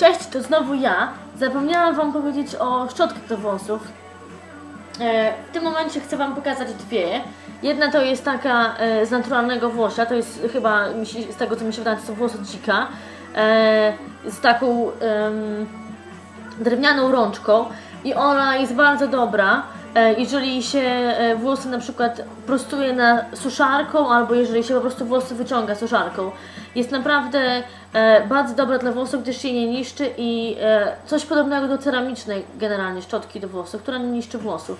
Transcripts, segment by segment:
Cześć, to znowu ja. Zapomniałam Wam powiedzieć o szczotkach do włosów. E, w tym momencie chcę Wam pokazać dwie. Jedna to jest taka e, z naturalnego włosia, to jest chyba z tego co mi się wydaje, to są włosy dzika. E, z taką drewnianą rączką i ona jest bardzo dobra. E, Jeżeli się e, włosy na przykład prostuje na suszarką, albo jeżeli się po prostu włosy wyciąga suszarką, jest naprawdę e, bardzo dobra dla włosów, gdyż się nie niszczy i coś podobnego do ceramicznej generalnie szczotki do włosów, która nie niszczy włosów.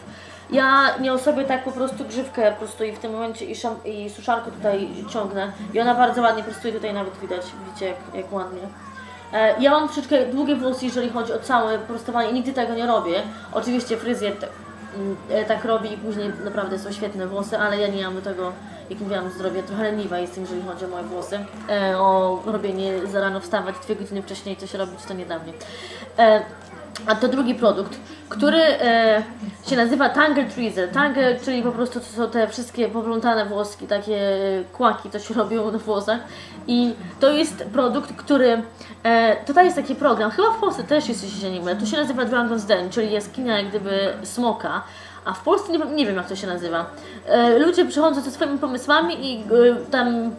Ja nią sobie tak po prostu grzywkę prostuję w tym momencie i, i suszarkę tutaj ciągnę i ona bardzo ładnie prostuje, tutaj nawet widać, widzicie jak, jak ładnie. Ja mam troszeczkę długie włosy, jeżeli chodzi o całe prostowanie. Nigdy tego nie robię. Oczywiście fryzjer tak robi i później naprawdę są świetne włosy, ale ja nie mam do tego, jak mówiłam, zdrowia. Trochę leniwa jestem, jeżeli chodzi o moje włosy. E, O robienie za rano wstawać, dwie godziny wcześniej coś robić, to nie mnie. A to drugi produkt, który e, się nazywa Tangle Tweezer. Tangle, czyli po prostu to są te wszystkie poplątane włoski, takie kłaki, co się robią na włosach. I to jest produkt, który. E, tutaj jest taki program, chyba w Polsce też jest, się nie. To się nazywa Dragon's Den, czyli jaskinia jak gdyby smoka. A w Polsce nie, nie wiem, jak to się nazywa. E, ludzie przychodzą ze swoimi pomysłami i e, tam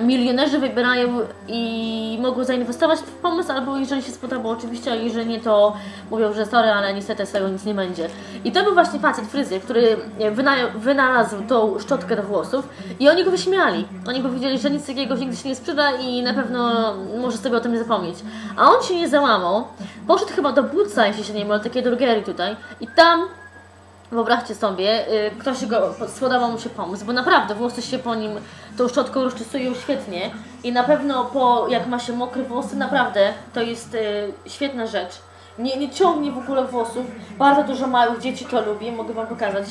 milionerzy wybierają i mogą zainwestować w pomysł, albo jeżeli się spodoba oczywiście, a jeżeli nie, to mówią, że sorry, ale niestety z tego nic nie będzie. I to był właśnie facet fryzjer, który wyna- wynalazł tą szczotkę do włosów i oni go wyśmiali. Oni powiedzieli, że nic takiego nigdy się nie sprzeda i na pewno może sobie o tym nie zapomnieć. A on się nie załamał, poszedł chyba do Buca, jeśli się nie mylę, takiej drogerii tutaj i tam Wyobraźcie sobie, y, ktoś go, spodobał mu się pomysł, bo naprawdę włosy się po nim tą szczotką rozczesują świetnie i na pewno po, jak ma się mokre włosy, naprawdę to jest y, świetna rzecz. Nie, nie ciągnie w ogóle włosów, bardzo dużo małych dzieci to lubi, mogę Wam pokazać.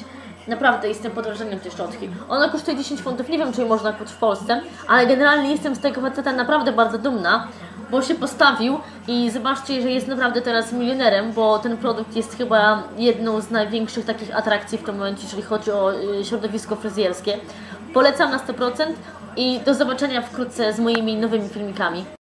Naprawdę jestem pod wrażeniem tej szczotki. Ona kosztuje 10 funtów, nie wiem czy jej można kupić w Polsce, ale generalnie jestem z tego faceta naprawdę bardzo dumna, bo się postawił i zobaczcie, że jest naprawdę teraz milionerem, bo ten produkt jest chyba jedną z największych takich atrakcji w tym momencie, jeżeli chodzi o y, środowisko fryzjerskie. Polecam na 100% i do zobaczenia wkrótce z moimi nowymi filmikami.